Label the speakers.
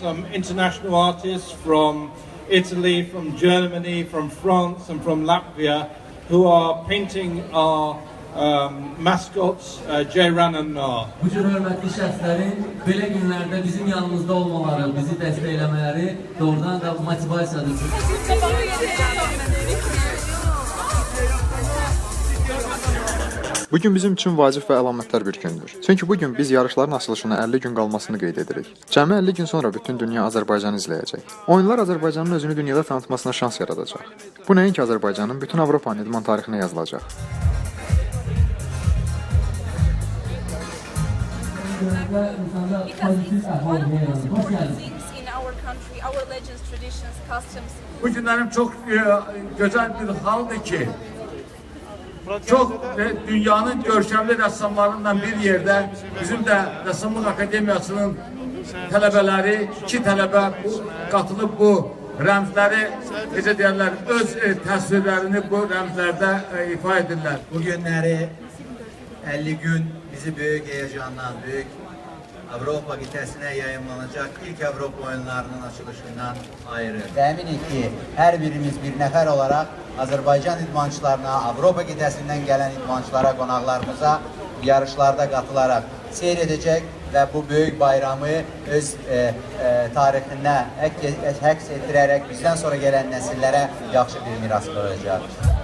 Speaker 1: some international artists from Italy, from Germany, from France, and from Latvia who are painting our um, mascots, uh, Jayran and Nar.
Speaker 2: Bu cür hörmətli şəxslərin belə günlərdə bizim yanımızda olmaları, bizi dəstəkləmələri doğrudan da motivasiyadır.
Speaker 3: Bu gün bizim üçün vacib və əlamətdar bir gündür. Çünki bu gün biz yarışların açılışına 50 gün qalmasını qeyd edirik. Cəmi 50 gün sonra bütün dünya Azərbaycanı izləyəcək. Oyunlar Azərbaycanın özünü dünyada tanıtmasına şans yaradacaq. Bu nəinki Azərbaycanın, bütün Avropanın idman tarixinə yazılacaq.
Speaker 4: Bu günlerim çok e, güzel bir haldır ki çok e, dünyanın görkemli ressamlarından bir yerde bizim de Ressamlık Akademiyasının tələbələri, iki tələbə bu, qatılıb bu rəmzləri, necə deyərlər, öz e, təsvirlərini bu rəmzlərdə e, ifa edirlər.
Speaker 5: Bu günləri 50 gün bizi büyük heyecanla, büyük Avropa qitəsinə yayımlanacaq ilk Avropa oyunlarının açılışından ayırır. Və əminik ki, hər birimiz bir nəfər olaraq Azərbaycan idmançılarına, Avropa qitəsindən gələn idmançılara, qonaqlarımıza yarışlarda qatılaraq seyr edəcək və bu böyük bayramı öz e, e, tarixinə həkk, həkk etdirərək bizdən sonra gələn nəsillərə yaxşı bir miras qoyacaq.